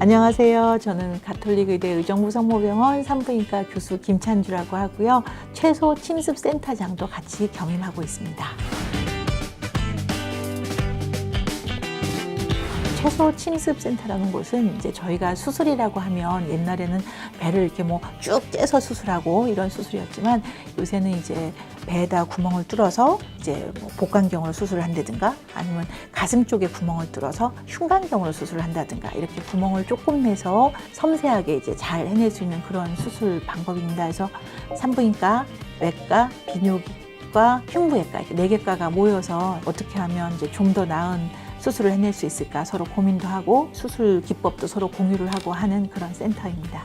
안녕하세요. 저는 가톨릭의대 의정부 성모병원 산부인과 교수 김찬주라고 하고요. 최소 침습 센터장도 같이 겸임하고 있습니다. 최소 침습 센터라는 곳은 이제 저희가 수술이라고 하면 옛날에는 배를 이렇게 뭐 쭉 째서 수술하고 이런 수술이었지만 요새는 이제 배에다 구멍을 뚫어서 이제 뭐 복강경으로 수술을 한다든가 아니면 가슴 쪽에 구멍을 뚫어서 흉관경으로 수술을 한다든가 이렇게 구멍을 조금 내서 섬세하게 이제 잘 해낼 수 있는 그런 수술 방법입니다. 그래서 산부인과, 외과, 비뇨기과, 흉부외과 이렇게 네 개과가 모여서 어떻게 하면 이제 좀 더 나은 수술을 해낼 수 있을까 서로 고민도 하고 수술 기법도 서로 공유를 하고 하는 그런 센터입니다.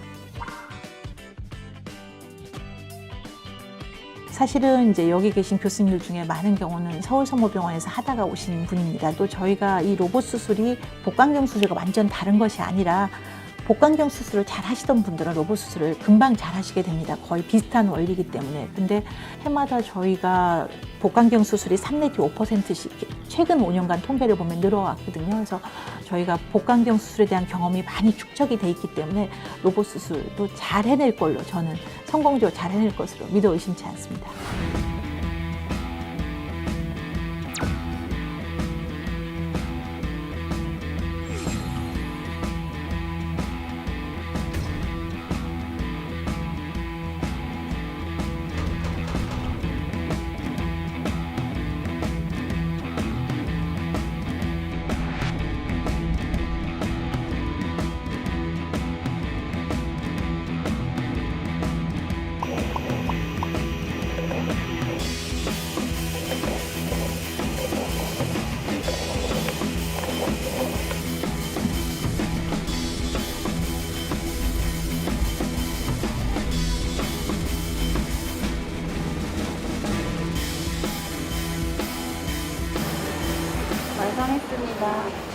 사실은 이제 여기 계신 교수님들 중에 많은 경우는 서울성모병원에서 하다가 오신 분입니다. 또 저희가 이 로봇 수술이 복강경 수술과 완전 다른 것이 아니라 복강경 수술을 잘 하시던 분들은 로봇 수술을 금방 잘 하시게 됩니다. 거의 비슷한 원리이기 때문에. 근데 해마다 저희가 복강경 수술이 3 내지 5%씩 최근 5년간 통계를 보면 늘어왔거든요. 그래서 저희가 복강경 수술에 대한 경험이 많이 축적이 돼 있기 때문에 로봇 수술도 잘 해낼 걸로 저는 성공적으로 잘 해낼 것으로 믿어 의심치 않습니다. 완성했습니다.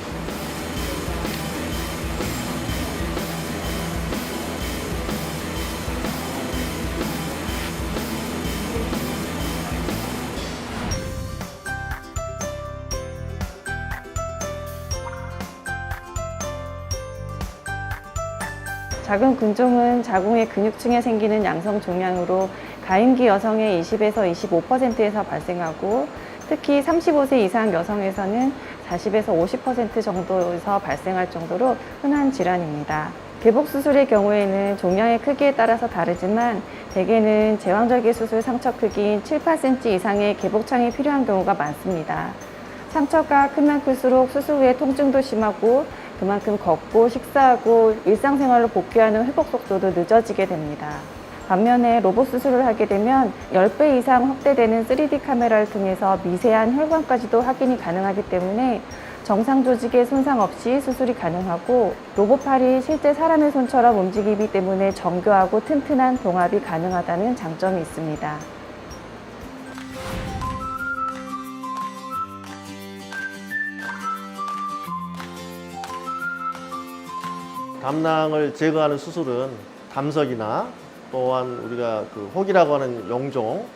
작은 군종은 자궁의 근육층에 생기는 양성 종양으로 가임기 여성의 20에서 25%에서 발생하고 특히 35세 이상 여성에서는 40에서 50% 정도에서 발생할 정도로 흔한 질환입니다. 개복 수술의 경우에는 종양의 크기에 따라서 다르지만 대개는 제왕절개 수술 상처 크기인 7, 8cm 이상의 개복창이 필요한 경우가 많습니다. 상처가 크면 클수록 수술 후에 통증도 심하고 그만큼 걷고 식사하고 일상생활로 복귀하는 회복 속도도 늦어지게 됩니다. 반면에 로봇 수술을 하게 되면 10배 이상 확대되는 3D 카메라를 통해서 미세한 혈관까지도 확인이 가능하기 때문에 정상 조직에 손상 없이 수술이 가능하고 로봇팔이 실제 사람의 손처럼 움직이기 때문에 정교하고 튼튼한 동압이 가능하다는 장점이 있습니다. 담낭을 제거하는 수술은 담석이나 또한 우리가 그 혹이라고 하는 용종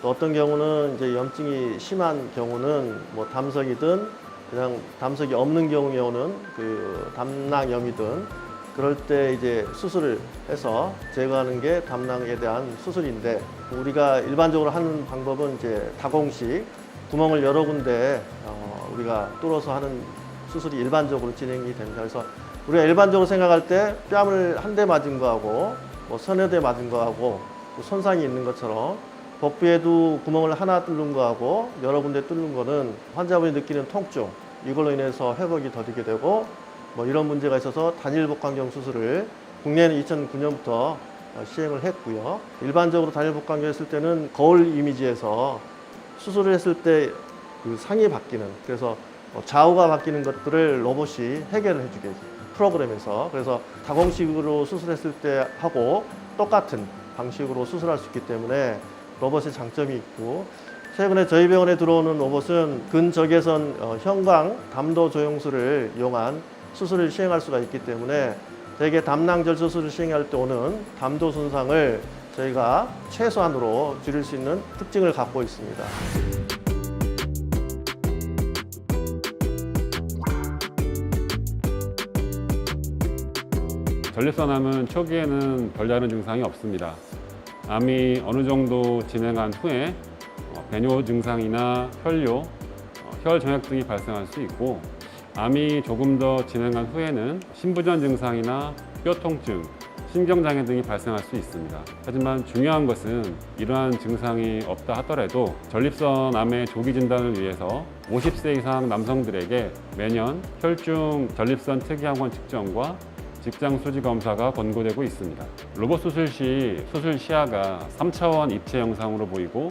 또 어떤 경우는 이제 염증이 심한 경우는 뭐 담석이든 그냥 담석이 없는 경우에는 그 담낭염이든 그럴 때 이제 수술을 해서 제거하는 게 담낭에 대한 수술인데 우리가 일반적으로 하는 방법은 이제 다공식 구멍을 여러 군데 어, 우리가 뚫어서 하는 수술이 일반적으로 진행이 됩니다. 그래서 우리가 일반적으로 생각할 때 뺨을 한 대 맞은 거하고 뭐 서너 대 맞은 거하고 또 손상이 있는 것처럼 복부에도 구멍을 하나 뚫는 거하고 여러 군데 뚫는 거는 환자분이 느끼는 통증 이걸로 인해서 회복이 더디게 되고 뭐 이런 문제가 있어서 단일 복강경 수술을 국내는 2009년부터 시행을 했고요. 일반적으로 단일 복강경 했을 때는 거울 이미지에서 수술을 했을 때 그 상이 바뀌는 그래서 뭐 좌우가 바뀌는 것들을 로봇이 해결을 해주게 프로그램에서 그래서 다공식으로 수술했을 때 하고 똑같은 방식으로 수술할 수 있기 때문에 로봇의 장점이 있고 최근에 저희 병원에 들어오는 로봇은 근적외선 어, 형광 담도 조영술을 이용한 수술을 시행할 수가 있기 때문에 대개 담낭절 수술을 시행할 때 오는 담도 손상을 저희가 최소한으로 줄일 수 있는 특징을 갖고 있습니다. 전립선암은 초기에는 별다른 증상이 없습니다. 암이 어느 정도 진행한 후에 어, 배뇨 증상이나 혈뇨, 어, 혈 정액 등이 발생할 수 있고 암이 조금 더 진행한 후에는 신부전 증상이나 뼈 통증, 신경장애 등이 발생할 수 있습니다. 하지만 중요한 것은 이러한 증상이 없다 하더라도 전립선 암의 조기 진단을 위해서 50세 이상 남성들에게 매년 혈중 전립선 특이항원 측정과 직장 수지 검사가 권고되고 있습니다. 로봇 수술 시 수술 시야가 3차원 입체 영상으로 보이고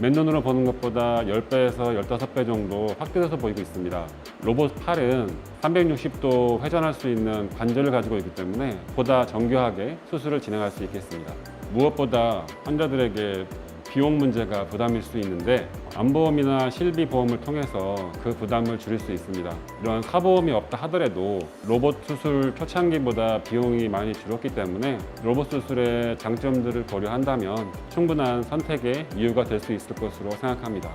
맨눈으로 보는 것보다 10배에서 15배 정도 확대돼서 보이고 있습니다. 로봇 팔은 360도 회전할 수 있는 관절을 가지고 있기 때문에 보다 정교하게 수술을 진행할 수 있겠습니다. 무엇보다 환자들에게 비용 문제가 부담일 수 있는데 암보험이나 실비 보험을 통해서 그 부담을 줄일 수 있습니다. 이런 사보험이 없다 하더라도 로봇 수술 초창기보다 비용이 많이 줄었기 때문에 로봇 수술의 장점들을 고려한다면 충분한 선택의 이유가 될 수 있을 것으로 생각합니다.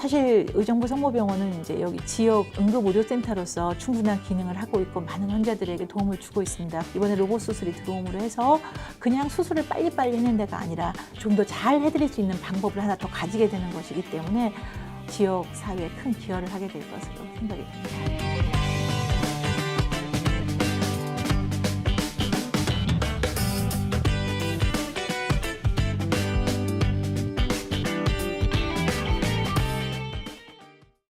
사실 의정부 성모병원은 이제 여기 지역 응급의료센터로서 충분한 기능을 하고 있고 많은 환자들에게 도움을 주고 있습니다. 이번에 로봇 수술이 들어옴으로 해서 그냥 수술을 빨리빨리 하는 데가 아니라 좀 더 잘 해드릴 수 있는 방법을 하나 더 가지게 되는 것이기 때문에 지역 사회에 큰 기여를 하게 될 것으로 생각이 됩니다.